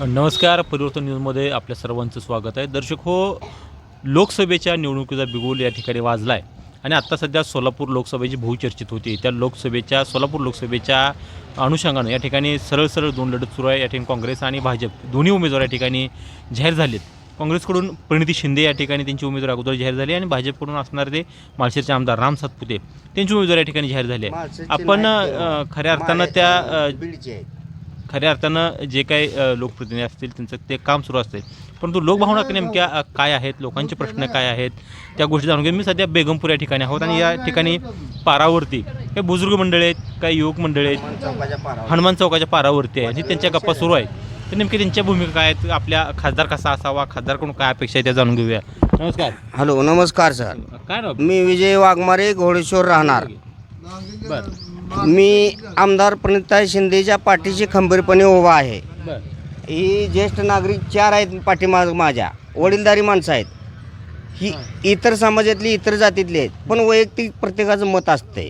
नमस्कार परिवर्तन न्यूजमध्ये आपल्या सर्वांचं स्वागत आहे. दर्शक हो लोकसभेच्या निवडणुकीचा बिगुल या ठिकाणी वाजला आहे आणि आत्ता सध्या सोलापूर लोकसभेची बहुचर्चित होती. त्या लोकसभेच्या सोलापूर लोकसभेच्या अनुषंगानं या ठिकाणी सरळ सरळ दोन लढत सुरू आहे. या ठिकाणी काँग्रेस आणि भाजप दोन्ही उमेदवार या ठिकाणी जाहीर झालेत. काँग्रेसकडून प्रणिती शिंदे या ठिकाणी त्यांची उमेदवार अगोदर जाहीर झाली आणि भाजपकडून असणारे ते माळशेरचे आमदार राम सातपुते. त्यांची उमेदवार या ठिकाणी जाहीर झाली आहे. आपण खऱ्या अर्थानं त्या. खऱ्या अर्थानं जे काही लोकप्रतिनिधी असतील त्यांचं ते काम सुरू असते परंतु लोकभावना नेमक्या काय आहेत? लोकांचे प्रश्न काय आहेत? त्या गोष्टी जाणून घेऊन मी सध्या बेगमपूर या ठिकाणी आहोत आणि या ठिकाणी पारावरती काही बुजुर्ग मंडळी आहेत काही युवक मंडळी आहेत हनुमान चौकाच्या पारावरती आहे आणि त्यांच्या गप्पा सुरू आहेत. तर नेमकी त्यांच्या भूमिका काय आहेत? आपल्या खासदार कसा असावा? खासदारकडून काय अपेक्षा आहे त्या जाणून घेऊया. नमस्कार. हॅलो नमस्कार सर. काय मी विजय वाघमारे घोडेश्वर राहणार. बर. मी आमदार प्रणिताई शिंदेच्या पाठीशी खंबीरपणे उभा आहे. ही ज्येष्ठ नागरिक चार आहेत पाठीमाग माझ्या. वडीलधारी माणसं आहेत. ही इतर समाजातली इतर जातीतली आहेत. पण वैयक्तिक प्रत्येकाचं मत असते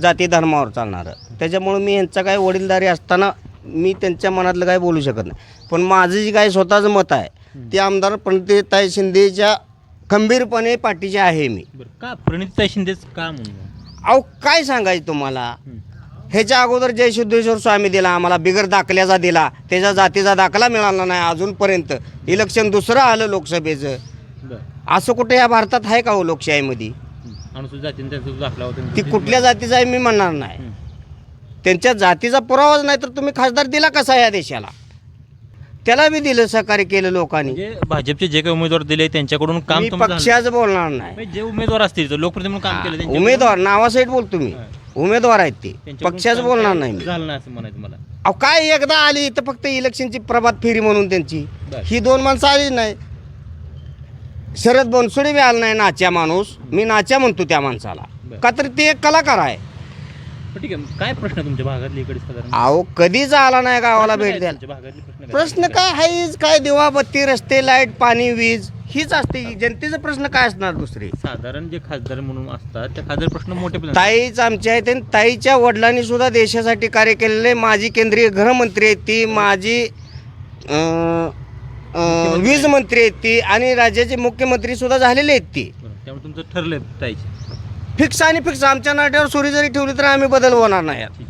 जाती धर्मावर चालणारं. त्याच्यामुळं मी यांचा काय वडीलधारी असताना मी त्यांच्या मनातलं काय बोलू शकत नाही. पण माझं जे काय स्वतःचं मत आहे ते आमदार प्रणिताई शिंदेच्या खंबीरपणे पाठीचे आहे मी. बर. का प्रणितताई शिंदेच का म्हणून? अहो काय सांगायचं तुम्हाला. ह्याच्या अगोदर जय सिद्धेश्वर स्वामी दिला आम्हाला बिगर दाखल्याचा दिला. त्याच्या जातीचा दाखला मिळाला नाही अजूनपर्यंत. इलेक्शन दुसरं आलं लोकसभेचं. असं कुठे या भारतात आहे का हो लोकशाहीमध्ये? ती कुठल्या जातीचा आहे मी म्हणणार नाही. त्यांच्या जातीचा पुरावाच नाही तर तुम्ही खासदार दिला कसा या देशाला? त्याला बी दिलं सहकार्य केलं लोकांनी. म्हणजे भाजपचे जे काही उमेदवार दिले त्यांच्याकडून काम मी झालं. पक्षाचं बोलणार नाही. म्हणजे जे उमेदवार असतील तर लोकप्रतिनिधी म्हणून काम केलं त्यांच्याकडून- उमेदवार नावासहित बोलतो मी. उमेदवार आहेत ते. त्यांच्याकडून पक्षाचं काम बोलणार नाही मी. झालं नाही असं म्हणायचं मला? अहो काय एकदा आली तर फक्त इलेक्शनची प्रभात फेरी म्हणून त्यांची. बर. ही दोन माणसं आली नाही. शरद बनसोडे बी आला नाही नाच्या माणूस. मी नाच्या म्हणतो त्या माणसाला. बर. का तर ते एक कलाकार आहे. पण ठीक आहे काय प्रश्न आहे तुमच्या भागातले इकडे साधारण? अहो कधीच आला नाही गावाला भेट काय द्यायला? तुमच्या भागातले प्रश्न काय? प्रश्न काय आहेच काय दिवा बत्ती रस्ते लाइट पाणी वीज हीच असते. जनतेचा प्रश्न काय असणार दुसरे? साधारण जे खासदार म्हणून असतात त्या खासदार प्रश्न मोठे पण असतात. ताईच आमच्या आहेत आणि ताईच्या वडिलांनी सुद्धा देशासाठी कार्य केलेले. माजी केंद्रीय गृहमंत्री आहेत ती माजी अं, अं, वीज मंत्री आहेत ती आणि राज्याचे मुख्यमंत्री सुद्धा झालेले आहेत ती. बरोबर. त्यामुळे तुमचं ठरलंय ताईचे. फिक्स आणि फिक्स. आमच्या नाट्यावर सुरी जरी ठेवली तर आम्ही बदल होणार नाही. यात.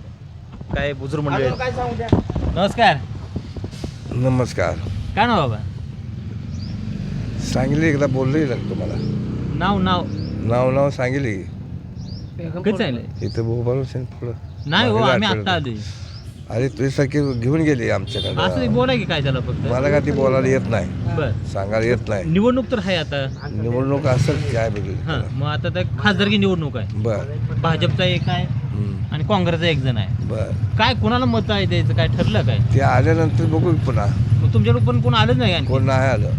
काय बुजुर्ग मंडळी अजून काय सांगू द्या? नमस्कार. नमस्कार. काय नाव बाबा? सांगली एकदा बोललोही ना तुम्हाला. नाव नाव. नाव नाव सांगली कधी इथं बोबाल पुढं. नाही हो आम्ही. आत्ता आलोय. अरे तुझ्यासारखी घेऊन गेली असं आमच्याकडे बोला की काय झालं फक्त? मला का ती बोलायला येत नाही. बर. सांगायला येत नाही. निवडणूक तर आहे आता. निवडणूक असेल काय हा बघितलं. मग आता त्या खासदारकी निवडणूक आहे. बर. भाजपचा एक आहे हम्म, आणि काँग्रेसचा एक जण आहे. बर. काय कोणाला मत आहे द्यायचं काय ठरलं काय? ते आल्यानंतर बघू पुन्हा. मग तुमच्याकडे पण कोण आलं नाही आणखी? कोण नाही आलं.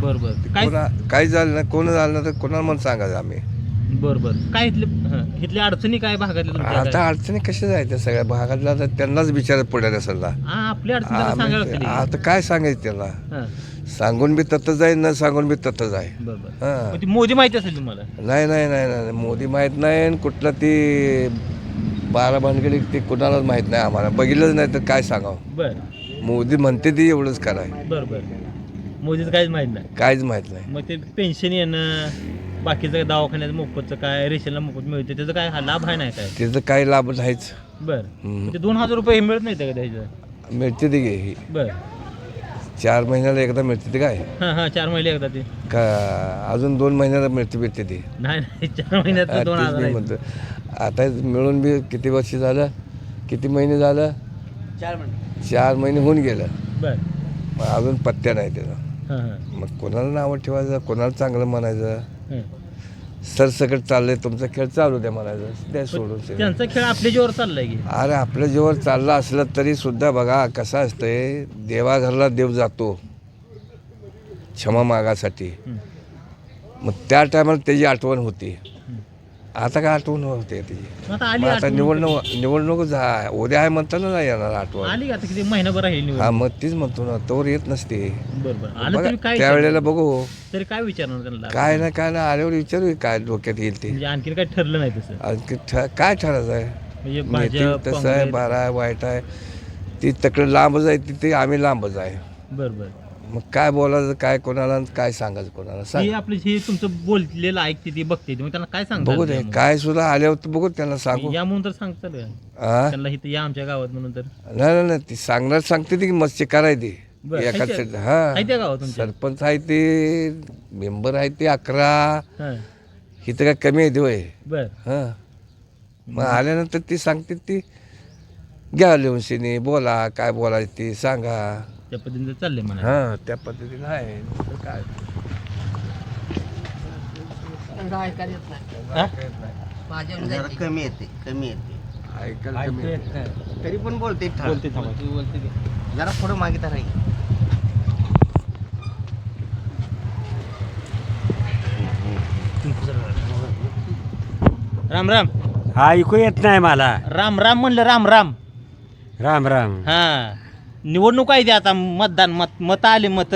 बरं बरं. काय? कोणा काही झालं नाही कोण झालं नाही तर कोणाला म्हणून सांगायचं आम्ही? बरं बरं. काय इथले हं, इथल्या अडचणी काय भागातल्या तुमच्या आता काय? अडचणी कशा जायच्या सगळ्या? भागातल्या आता त्यांनाच विचारत पडेल हा आपल्या अडचणी जरा लागतील. आता काय सांगायचं त्याला? हं, सांगून बी तत्तच आहे न सांगून बी तत्तच आहे बरं बरं. हां. मग ती मोदी माहिती असेल तुम्हाला? नाही नाही नाही नाही मोदी माहीत नाही आणि कुठलं ती बारा भानगडी ते कुणालाच माहीत नाही आम्हाला. बघितलंच नाही तर काय सांगावं? बरं. मोदी म्हणते ती एवढंच कराय बरं बरं. मोदीचं काहीच माहीत नाही. काहीच माहीत नाही. मग ते पेन्शन येणं बाकीचं दवाखान्याचं मोफतचं काय रेशनला मोफत मिळते त्याचा काय हा लाभ आहे नाही काय? त्याचं काही लाभ नाहीच. बरं. ते दोन हजार रुपये हे मिळत नाही का द्यायचं मिळते ती ही बरं. चार महिन्याला एकदा मिळते ती काय? हां हां चार महिने एकदा ते. का अजून दोन महिन्याला मिळते भेटते ती. नाही नाही चार महिन्यात हा, दोन तेच हजार मी आहेत. म्हणतो. आता मिळून बी किती वर्ष झालं? किती महिने झालं? चार मिनिट चार महिने होऊन गेलं. बरं. मग अजून पत्त्या नाही त्याचा. हां हां. मग कोणाला नावं ठेवायचं कोणाला चांगलं म्हणायचं. सरसकट चाललंय तुमचा खेळ चालू द्या म्हणायचं द्या सोडून ते. त्यांचा खेळ आपल्या जीवर चाललाय की? अरे आपल्या जेव्हा चालला असलं तरी सुद्धा बघा कसं असतंय देवाघरला देव जातो. क्षमा मागासाठी. मग त्या टायमाला त्याची आठवण होती. आता काय आठवण होते मग आता आली मग आता आठवण. निवडणूक निवडणूक झा- उद्या आहे म्हणताना नाही येणार आठवण. आली का आता किती महिनाभर हा मग तीच म्हणतो ना तोवर येत नसते. बरं बरं आलं बघा तरी काय त्यावेळेला बघू. तरी काय विचारणार त्यांना? काय ना काय ना आल्यावर विचारू काय डोक्यात येईल ते. म्हणजे आणखीन काय ठरलं नाही तसं? आणखी ठ- काय ठरायचं आहे? म्हणजे meeting भाजप तसं आहे काँग्रेस- बारा आहे वाईट आहे. ती तकडे लांबच आहे तिथे आम्ही लांबच आहे. बरं बरं मग काय बोलायचं काय कोणाला आणि काय सांगायचं कोणाला? ती सांग आपली जी तुमचं बोललेलं ऐकते ती बघते ती मग त्यांना काय सांगता बघू दे काय सुद्धा आल्यावर तर बघू त्यांना सांगू. या म्हणून तर सांगतात का? हा त्यांना इथं या आमच्या गावात म्हणून तर. नाही नाही, नाही ती सांगणार सांगते ती की मस्ती करायची बरं, एका आहे हा. आहे त्या गावात तुमच्या? सरपंच आहे ते मेंबर आहे ते अकरा. हां. इथं काय कमी आहे होय. बर. हां. मग आल्यानंतर ती सांगते ती घ्या लिहून शिनी बोला काय बोलायचं ती सांगा. त्या पद्धतीने चाललंय म्हणा. हां त्या पद्धतीनं आहे. काय? जरा कमी येते कमी येते. ऐकायला कमी येतं. तरी पण बोलते ठाम. बोलते थांबा. जरा पुढं मागे तर राहील. राम राम. हा ऐकू येत नाही मला. राम राम म्हणलं राम राम. राम राम. हा. निवडणूक आहे ते आता मतदान मत मत आले मत.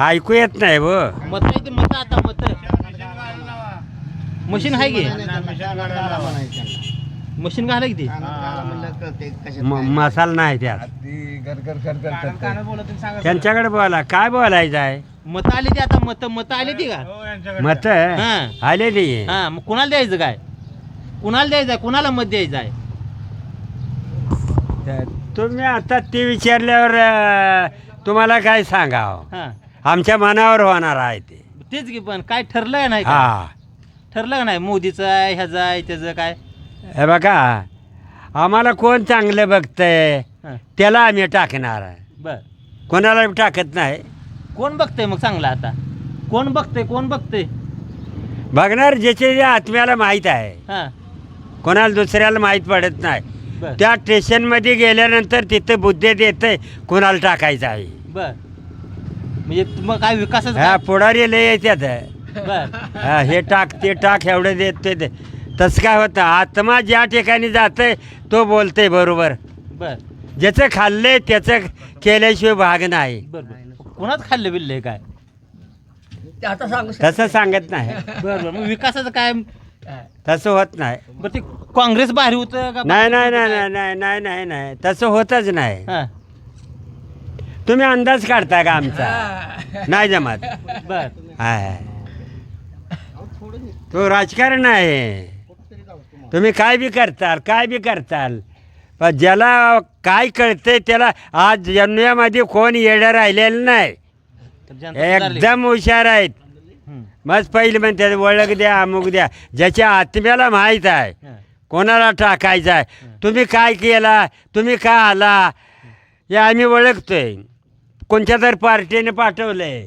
ऐकू येत नाही व मत आहे ते मत आता मत. मशीन आहे की? मशीन घाला की ते? म- मसाला नाही त्यात. त्यांच्याकडे बोला काय बोलायचं आहे? मत आले ते आता मत मत आले ती का? मत हा. आले नाही हा मग कुणाला द्यायचं काय? कुणाला द्यायचं आहे? कुणाला मत द्यायचं आहे? तुम्ही आता ते विचारल्यावर अं, तुम्हाला काय सांगावं? हा. आमच्या मनावर होणार आहे ते. तेच की पण काय ठरलंय नाही का? हा. ठरलं का नाही मोदीचं आहे ह्याचं आहे त्याचं काय? हे बघा आम्हाला कोण चांगलं बघतंय हा. त्याला आम्ही टाकणार बर. कोणाला टाकत नाही. कोण बघतंय मग चांगलं आता? कोण बघतंय कोण बघतंय? बघणार ज्याच्या जे आत्म्याला माहीत आहे. हा. कोणाला दुसऱ्याला माहीत पडत नाही. बर. त्या स्टेशनमध्ये गेल्यानंतर तिथं बुद्धे देतंय कोणाला टाकायचं आहे. बर. म्हणजे मग काय विकासच हा पुढारी लय येतात बर. हा, हे टाक ते टाक एवढं देत ते दे. तसं काय होतं आत्मा ज्या ठिकाणी जातंय तो बोलतंय बरोबर. बर. ज्याचं खाल्लंय त्याचं केल्याशिवाय भाग नाही. बर बर. कोणाच खाल्लं बिल्लंय काय? तसं सांगत नाही. बर बर. मग विकासाचं काय? तसं होत नाही. बरं ते काँग्रेस भारी होतं का? नाही नाही नाही नाही नाही नाही नाही नाही. तसं होतच नाही. हा. तुम्ही अंदाज काढता का आमचा? नाही जमत. बर. आहे तो राजकारण आहे. तुम्ही काय बी करताल काय बी करताल. पण ज्याला काय कळतंय त्याला आज जन्मामध्ये कोण येडं राहिलेलं नाही. तर जनता सुधारली. एकदम हुशार आहेत. मग पहिले म्हणते ओळख द्या अमुक द्या. ज्याच्या आत्म्याला माहीत आहे हा. कोणाला टाकायचं आहे? तुम्ही काय केला? तुम्ही का आला? हे आम्ही ओळखतोय. कोणत्या तर पार्टीने पाठवलंय.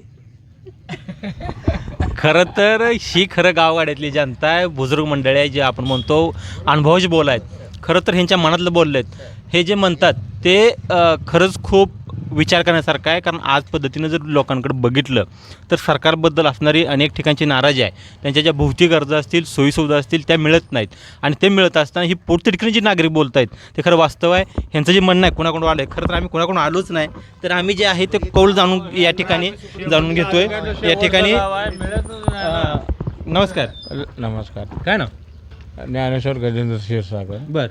खरं तर ही खरं गावगाड्यातली जनता आहे. बुजुर्ग मंडळी आहे जे आपण म्हणतो अनुभवाचे बोल आहेत खरं तर ह्यांच्या मनातलं बोलले आहेत हे जे म्हणतात ते अ, खरंच खूप विचार करण्यासारखं आहे. कारण आज पद्धतीनं जर लोकांकडे बघितलं तर सरकारबद्दल असणारी अनेक ठिकाणची नाराजी आहे. त्यांच्या ज्या भौतिक गरजा असतील सोयीसुविधा असतील त्या मिळत नाहीत. आणि ते मिळत असताना ही पोटतिडकीने जी नागरिक बोलत आहेत ते खरं वास्तव आहे. ह्यांचं जे म्हणणं आहे कोणाकडून आलं आहे खरं तर आम्ही कोणाकडून आलोच नाही. तर आम्ही जे आहे ते कौल जाणून या ठिकाणी जाणून घेतोय. या ठिकाणी नमस्कार. नमस्कार. काय ना ज्ञानेश्वर गजेंद्र क्षीरसागर. बर.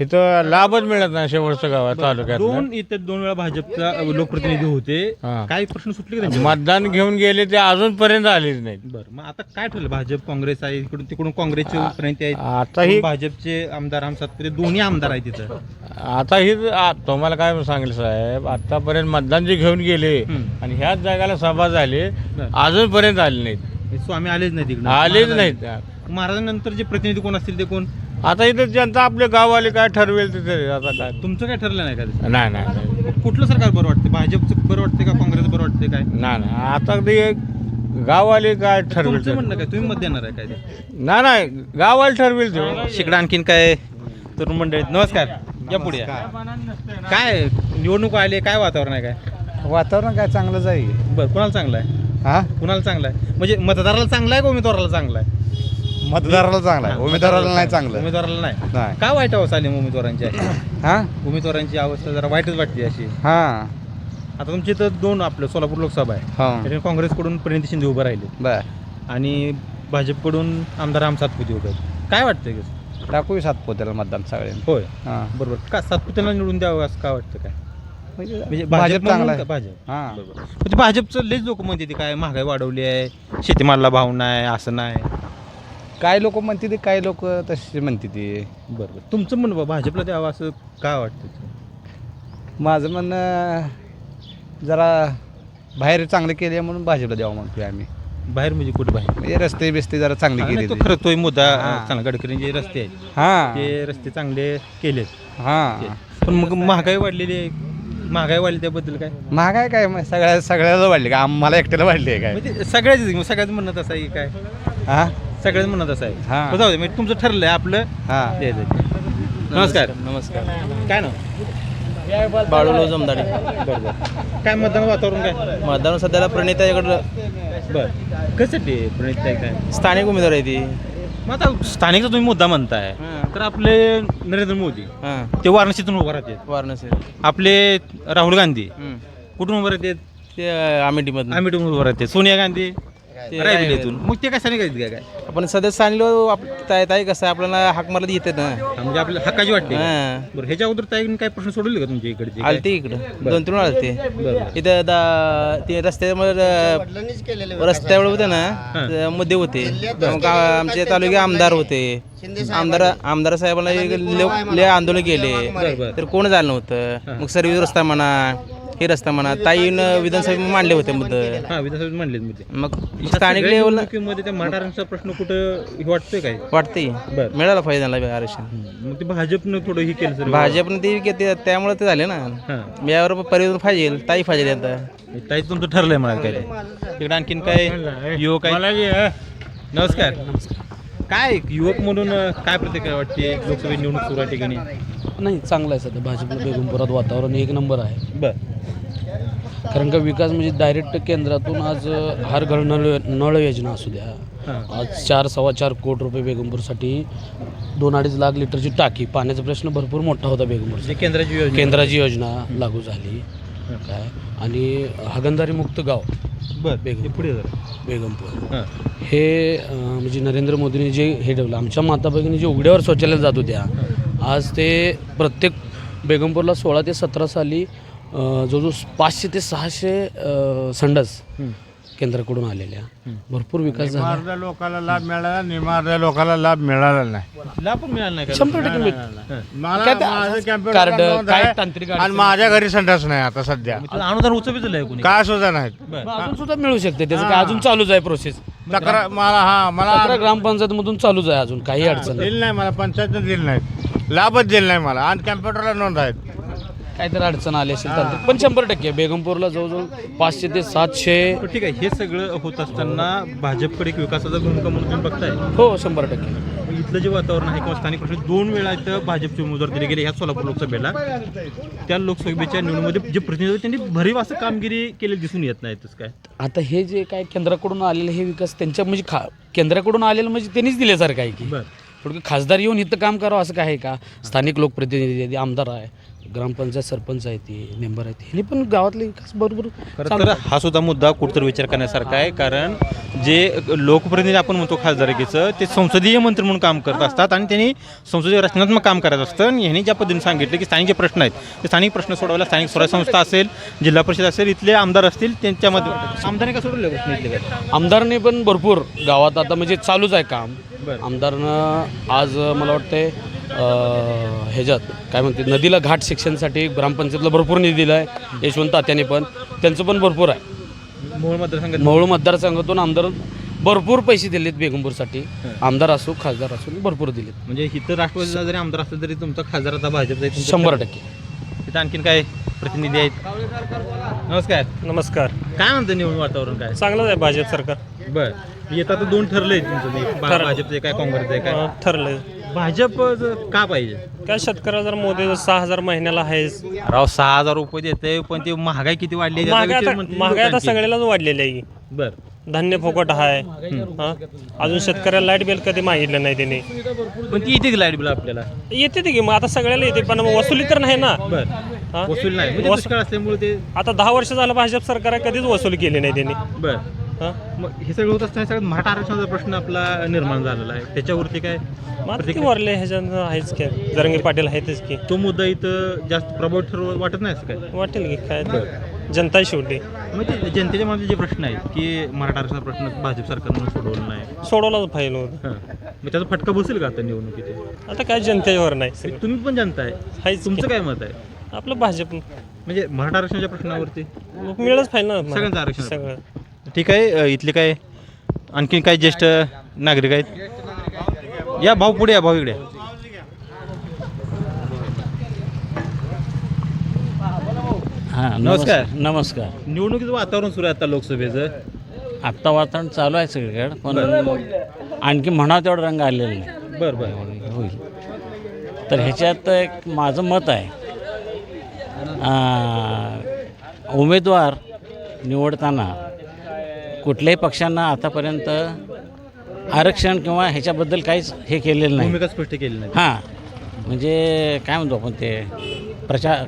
इथं लाभच मिळत नाही शेवटचं गावात तालुक्यात दोन इथे दोन वेळा भाजपचा लोकप्रतिनिधी होते. हा. काय प्रश्न सुटले का त्यांचे? मतदान घेऊन गेले ते अजूनपर्यंत आलेच नाहीत. बरं मग आता काय ठरलं? भाजप काँग्रेस आहे इकडून तिकडून काँग्रेसचे आहेत. आता ही भाजपचे आमदार राम सातपुते दोन्ही आमदार आहेत तिथं आता ही आ- तुम्हाला काय सांगेल साहेब आतापर्यंत मतदान जे घेऊन गेले हम्म. आणि ह्याच जागाला सभा झाली. अजूनपर्यंत आले नाहीत. हे स्वामी आलेच नाही तिकडे आलेच नाहीत. महाराजांनंतर जे प्रतिनिधी कोण असतील ते कोण? आता इथं जनता आपले गाववाले काय ठरवेल ते ते आता काय? तुमचं काय ठरलं नाही का? नाही नाही कुठलं सरकार बरं वाटतं भाजपचं बरं वाटतं का काँग्रेस बरं वाटतं काय? नाही नाही. आता ते गाववाले काय ठरवेल तुमचं ते. म्हणणं काय? तुम्ही मत देणार आहे काय ते? नाही नाही. गाववाले ठरवेल ते. शिकडं आणखीन काय? तरुण मंडळी नमस्कार. या पुढे या. काय निवडणूक आले काय वातावरण आहे काय? वातावरण काय चांगलंच आहे. बरं कुणाला चांगलं आहे? हा? कुणाला चांगलं आहे? म्हणजे मतदाराला चांगलं आहे का उमेदवाराला चांगलं आहे? मतदाराला चांगला आहे. उमेदवाराला नाही चांगलं. उमेदवाराला नाही. नाही. का वाईट अवस्था आली उमेदवारांची? हा? उमेदवारांची अवस्था जरा वाईटच वाटते अशी. हा. आता तुमची तर दोन आपलं सोलापूर लोकसभा आहे. हा. त्याच्यात काँग्रेसकडून प्रणिती शिंदे उभं राहिले. बर. आणि भाजपकडून आमदार राम सातपुते उभे आहेत. काय वाटतं की टाकू सातपोत्याला मतदान सगळ्यांनी. होय. हा. बरोबर. का सातपुतेला निवडून द्यावं असं का वाटतं काय? म्हणजे भाजप भाजप चांगला म्हणून आहे? भाजप? हां. बरोबर. ते भाजपचं लयच लोक म्हणते ते काय? महागाई वाढवली आहे. शेतीमालाला भाव नाही असं नाही. काय लोक म्हणते ते काय लोक तसे म्हणते ते. बरोबर. तुमचं म्हणणं बा, भाजपला द्यावं असं काय वाटतं? माझं म्हणणं जरा बाहेर चांगलं केले म्हणून भाजपला द्यावं म्हणतोय आम्ही. बाहेर म्हणजे कुठे बाहेर? म्हणजे रस्ते बिस्ते जरा चांगले नाही, केले तो ते. खरं तोही मुद्दा हां. चांगला गडकरींचे रस्ते आहेत हां. ते रस्ते चांगले केलेत. हां. पण मग महागाई वाढलेली आहे. महागाई वाढली त्याबद्दल काय? महागाय काय मग? सगळ्या सगळ्याला वाढले का? आम्हाला एकट्याला वाढली आहे काय? म्हणजे सगळ्याच सगळ्याच म्हणत असं आहे की काय? हां? सगळ्याच म्हणत असं आहे हां. जाऊ दे म्हणजे तुमचं ठरलंय आपलं. हां. द्यायचं नमस्कार. नमस्कार. काय ना बाळूलो जमदाडे. बरोबर काय मतदान वातावरण काय? मतदान सध्याला प्रणिता याकडं. बर. कशासाठी प्रणित काय काय? स्थानिक उमेदवार आहे ती. मग आता स्थानिकचा तुम्ही मुद्दा म्हणताय. हां. तर आपले नरेंद्र मोदी हां. ते वाराणसीतून उभं राहतात. वारणसी. आपले राहुल गांधी हम्म. कुठून उभं राहतात? ते अमेठीमधून आम्ही उभं राहते सोनिया गांधी ते मग ते कशाने काय काय? आपण सध्या सांगलो आप ताई ताई कसं आहे, आपल्याला हाक मारत येते ना. हा, म्हणजे आपल्याला हक्काची वाटते? हां. बरं ह्याच्या अगोदर ताईने काय प्रश्न सोडवले का तुमच्या इकडचे? काय? आलते इकडं. दोन तीन आलते. इथं दा ते रस्त्यावर रस्त्यावर होते ना ते मुद्दे होते. मग आ- आमचे तालुके आमदार होते. आमदार आमदार साहेबांना एक लय- लय आंदोलन केले. बरं. तर कोण झालं नव्हतं? मग सर्व रस्ता म्हणा हे रस्ता म्हणा ताईनं विधानसभेत मांडले होते मुद्दे. हा विधानसभेत म्हणले मी ते मग स्थानिक लेवलला मध्ये त्या मराठ्यांचा प्रश्न कुठं हे वाटतोय काय? वाटते बरं. मिळाला पाहिजे त्यांना आरक्षण. मग ते भाजपनं थोडं हे केलं सर भाजपने ते घेते त्यामुळे ते झाले ना. हां. यावर परिवर्तन पाहिजे ताई पाहिजे आता. ताई तुमचं ठरलंय मला काय. इकडे आणखीन काय युवक आहे नमस्कार. काय युवक म्हणून अं, काय प्रतिक्रिया वाटते लोकसभा निवडणूक सुरू आहे ठिकाणी? नाही चांगलं आहे सध्या भाजपला बेगमपुरात वातावरण एक नंबर आहे. बर. कारण का विकास म्हणजे डायरेक्ट केंद्रातून आज हर घर नळ नळ योजना असू द्या. आज चार सव्वा चार कोटी रुपये बेगमपूरसाठी दोन अडीच लाख लिटरची टाकी पाण्याचा प्रश्न भरपूर मोठा होता बेगमपूरचा जे केंद्राची योजना. केंद्राची योजना लागू झाली. काय? आणि हागंदारी मुक्त गाव. बर बेगम. पुढे बेगमपूर हां. अ, म्हणजे नरेंद्र मोदींनी जे हे ठेवलं आमच्या माता भगिनी जे उघड्यावर शौचालयाला जात होत्या आज ते प्रत्येक बेगमपूरला सोळा ते सतरा साली जवळजवळ पाचशे ते सहाशे संडास. केंद्राकडून आलेल्या. भरपूर विकास झाला. लोकांना लाभ मिळाला निमार्ध्या लोकांना लाभ मिळाला नाही. लाभ पण मिळाला नाही शंभर टक्के कार्ड, काय. तांत्रिक आणि. माझ्या घरी संडास नाही आता सध्या. अनुदान कोणी? काय सुद्धा नाहीत मग अजून सुद्धा मिळू शकते. त्याचं काय अजून चालूच आहे प्रोसेस तक्रार मला हा मला सतरा ग्रामपंचायतमधून चालूच आहे अजून. काही अडचण नाही. दिलं नाही मला पंचायतनं दिलं नाही. लाभच दिलं नाही मला. आणि कॅम्प्युटरला नोंद आहेत. काहीतरी अडचण आली असेल तांत्रिक पण शंभर टक्के बेगमपूरला जवळजवळ पाचशे ते सातशे पण ठीक आहे. हे सगळं होत असताना भाजपकडे एक विकासाचा भूमिका म्हणून तुम्ही बघताय. हो शंभर टक्के. इथलं जे वातावरण आहे किंवा स्थानिक प्रश्न दोन वेळा इथं भाजपचे उमेदवार दिले गेले ह्या सोलापूर लोकसभेला. त्या लोकसभेच्या निवडणुकीमध्ये जे प्रतिनिधी होते त्यांनी भरीव असं कामगिरी केलेली दिसून येत नाही तसं काय? आता हे जे काय केंद्राकडून आलेलं हे विकास त्यांच्या म्हणजे खा केंद्राकडून आलेलं म्हणजे त्यांनीच दिल्यासारखं आहे की. बरं. थोडं खासदार येऊन इथं काम करावं असं काय आहे का? स्थानिक लोकप्रतिनिधी आमदार आहे ग्रामपंचायत सरपंच आहे ती मेंबर आहेत हे पण गावातले विकास बरोबर खरं तर हा सुद्धा मुद्दा कुठतर विचार करण्यासारखा आहे कारण जे लोकप्रतिनिधी आपण म्हणतो खासदारकीचं ते संसदीय मंत्री म्हणून काम करत असतात आणि त्यांनी संसदीय रचनात्मक काम करत असतं आणि ह्यांनी ज्या पद्धतीने सांगितलं की स्थानिक जे प्रश्न आहेत ते स्थानिक प्रश्न सोडवायला स्थानिक स्वराज्य संस्था असेल जिल्हा परिषद असेल इथले आमदार असतील त्यांच्यामध्ये आमदारांनी का सोडले प्रश्न इथले. काय आमदारने पण भरपूर गावात आता म्हणजे चालूच आहे काम. आमदारनं आज मला वाटतंय ह्याच्यात काय म्हणते नदीला घाट शिक्षणसाठी ग्रामपंचायतला भरपूर निधी दिला आहे यशवंत तात्याने पण. त्यांचं पण भरपूर आहे. मोहोळ मतदारसंघात? मोहोळ मतदारसंघातून आमदार भरपूर पैसे दिलेत बेगमपूरसाठी. आमदार असो खासदार असो भरपूर दिलेत. म्हणजे इथं राष्ट्रवादीचा जरी आमदार असलं तरी तुमचा खासदार आता भाजपचा तुमचं शंभर. टक्के. तिथं आणखीन काय प्रतिनिधी आहेत? नमस्कार. नमस्कार. काय म्हणतं निवडणूक वातावरण काय? चांगलंच आहे भाजप सरकार. बर. येतं आता दोन ठरलं. भाजपचं काय काँग्रेसचं काय? अं, ठरलंय. भाजप ज- का पाहिजे? काय शेतकऱ्याला जर मोदी सहा हजार महिन्याला आहेच राव सहा हजार रुपये देते पण ते महागाई किती वाढली आहे? महागाई विचार आता म्हणते महागाई आता लोकांची. सगळ्यालाच वाढलेली आहे. बर. धान्य फुकट आहे. हं? अजून शेतकऱ्याला लाइट बिल कधी मागितलं नाही त्यांनी. पण ती येते लाइट बिल आपल्याला? येते ते की मग आता सगळ्याला येते पण मग वसुली तर नाही ना. बर. हा? वसूल नाही. म्हणजे वस- दुष्काळ असल्यामुळे ते आता दहा वर्ष झालं भाजप सरकार कधीच वसूल केली नाही त्यांनी. बर. मग हे सगळं होत असताना सगळ्यात मराठा आरक्षणाचा प्रश्न आपला निर्माण झालेला आहे. त्याच्यावरती काय वरले ह्याच्यानं आहेच काय जरंगे पाटील आहेतच की. तो मुद्दा इथं जास्त प्रभाव ठरव वाटत नाही असं काय? वाटेल की काय. जनता शेवटी. मग ते जनतेच्या मनात जे प्रश्न आहेत की मराठा आरक्षणाचा प्रश्न भाजप सरकारनं सोडवला नाही. सोडवलाच पाहिजे होतं हां. मग त्याचा फटका बसेल का आता निवडणुकीत? आता काय जनतेवर नाही. सगळं तुम्ही पण जनता आहे. आहेच तुमचं. काय मत आहे? आपलं भाजप. म्हणजे मराठा आरक्षणाच्या प्रश्नावरती? मिळच पाहिजे ना. सगळ्यांचं आरक्षण. सगळं. ठीक आहे इथले काय आणखीन काय ज्येष्ठ नागरिक आहेत? या भाऊ पुढे या भाऊ इकडे हां नमस्कार. नमस्कार निवडणुकीचं वातावरण सुरू आहे आता लोकसभेचं. आत्ता वातावरण चालू आहे सगळीकडे पण आणखी म्हणा तेवढा रंग आलेला नाही. बरं बरं. होईल. तर ह्याच्यात एक माझं मत आहे आ, उमेदवार निवडताना कुठल्याही पक्षांना आतापर्यंत आरक्षण किंवा ह्याच्याबद्दल काहीच हे केलेलं नाही. भूमिका स्पष्ट केली नाही. हां. म्हणजे काय म्हणतो आपण ते? प्रचार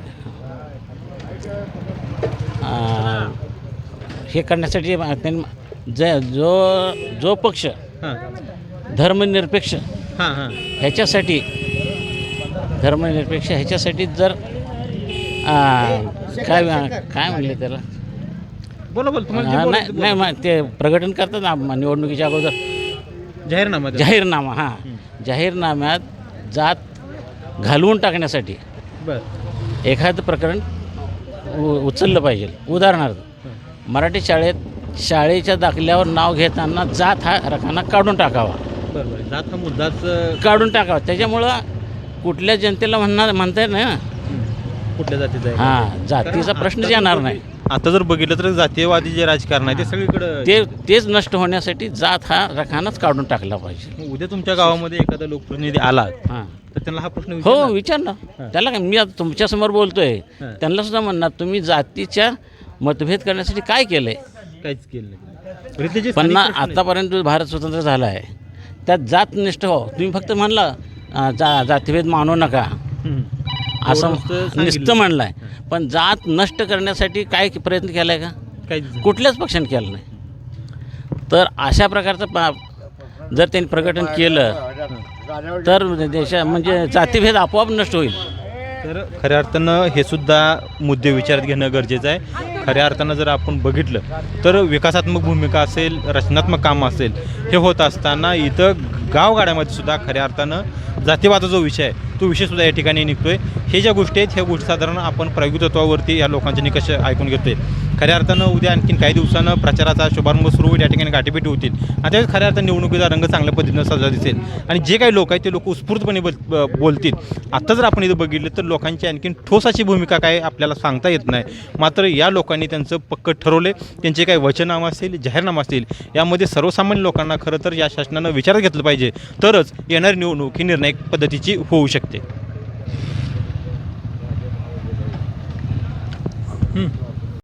हे करण्यासाठी त्यांनी ज जो जो पक्ष हां. धर्मनिरपेक्ष हां हां. ह्याच्यासाठी धर्मनिरपेक्ष ह्याच्यासाठी जर काय काय म्हणले त्याला? बोला बोला तुम्हाला जे नाही बोलायचं नाही. मग ते प्रकटन करतात ना निवडणुकीच्या अगोदर. जाहीरनामा द्या. जाहीरनामा हां. जाहीरनाम्यात जात घालवून टाकण्यासाठी बरं. एखादं प्रकरण उ उचललं पाहिजे. उदाहरणार्थ मराठी शाळेत शाळेच्या दाखल्यावर नाव घेताना जात हा रकाना काढून टाकावा. बरं बरं. जात हा मुद्दाच अ, काढून टाकावा. त्याच्यामुळं कुठल्या जनतेला म्हणणार म्हणता येत नाही ना. कुठल्या जातीचा आहे? हां जातीचा प्रश्नच येणार नाही. आता जर बघितलं तर जातीयवादी जे राजकारण आहे ते सगळीकडं ते तेच नष्ट होण्यासाठी जात हा रकानाच काढून टाकला पाहिजे. उद्या तुमच्या गावामध्ये एखादा लोकप्रतिनिधी आला हां. तर त्यांना हा प्रश्न हो विचारणार? विचार ना त्याला काय मी आता तुमच्यासमोर बोलतोय. हां. त्यांना सुद्धा म्हणणार तुम्ही जातीच्या मतभेद करण्यासाठी काय केलंय? काहीच केलं नाही. इथले जे पण स्थानिक ना प्रश्न आहेत- आतापर्यंत जो भारत स्वतंत्र झाला आहे त्यात जात निष्ठ हो. तुम्ही फक्त म्हणला अं, जा जातीभेद मानू नका. असं नुसतं. नुसतं म्हणलंय पण जात नष्ट करण्यासाठी काय प्रयत्न केलाय का? काहीच कुठल्याच पक्षाने केलं नाही. तर अशा प्रकारचं पा जर त्यांनी प्रकटन केलं तर देशा म्हणजे जातीभेद आपोआप नष्ट होईल. तर खऱ्या अर्थानं हे सुद्धा मुद्दे विचारात घेणं गरजेचं आहे. खऱ्या अर्थानं जर आपण बघितलं तर विकासात्मक भूमिका असेल रचनात्मक काम असेल हे होत असताना इथं गावगाड्यामध्ये सुद्धा खऱ्या अर्थानं जातीवादाचा जो विषय आहे तो विषय सुद्धा या ठिकाणी निघतोय. हे ज्या गोष्टी आहेत ह्या गोष्टी साधारण आपण प्रायोगिक तत्वावरती या लोकांचे निकष ऐकून घेतोय. खऱ्या अर्थानं उद्या आणखीन काही दिवसानं प्रचाराचा शुभारंभ सुरू होईल या ठिकाणी गाठीभेटी होतील. आणि त्यावेळेस खऱ्या अर्थानं निवडणुकीचा रंग चांगल्या पद्धतीनं सजला दिसेल. आणि जे काही लोक आहेत ते लोक उत्स्फूर्तपणे बोल बोलतील. आत्ता जर आपण इथं बघितलं तर लोकांची आणखीन ठोस अशी भूमिका काय आपल्याला सांगता येत नाही. मात्र या लोकांनी त्यांचं पक्क ठरवले त्यांचे काही वचननामा असतील जाहीरनामा असतील यामध्ये सर्वसामान्य लोकांना खरं तर या शासनानं विचारात घेतलं पाहिजे. तरच येणारी निवडणूक ही निर्णायक पद्धतीची होऊ शकते.